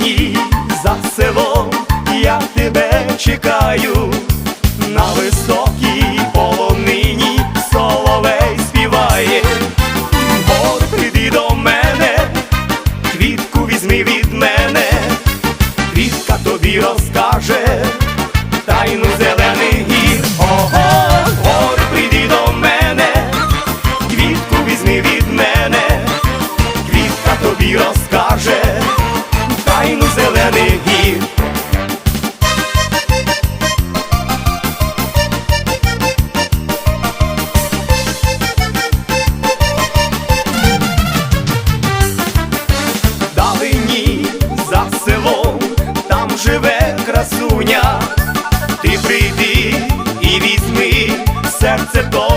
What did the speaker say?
Далині за селом я тебе чекаю, на високій полонині соловей співає, Гор, прийди до мене, квітку візьми від мене, квітка тобі розкаже тайну зелених гір. Ого, гор, прийди до мене, квітку візьми від мене, квітка тобі розкаже тайну зелених гір. Далині за селом, там живе красуня, ти прийди і візьми серце до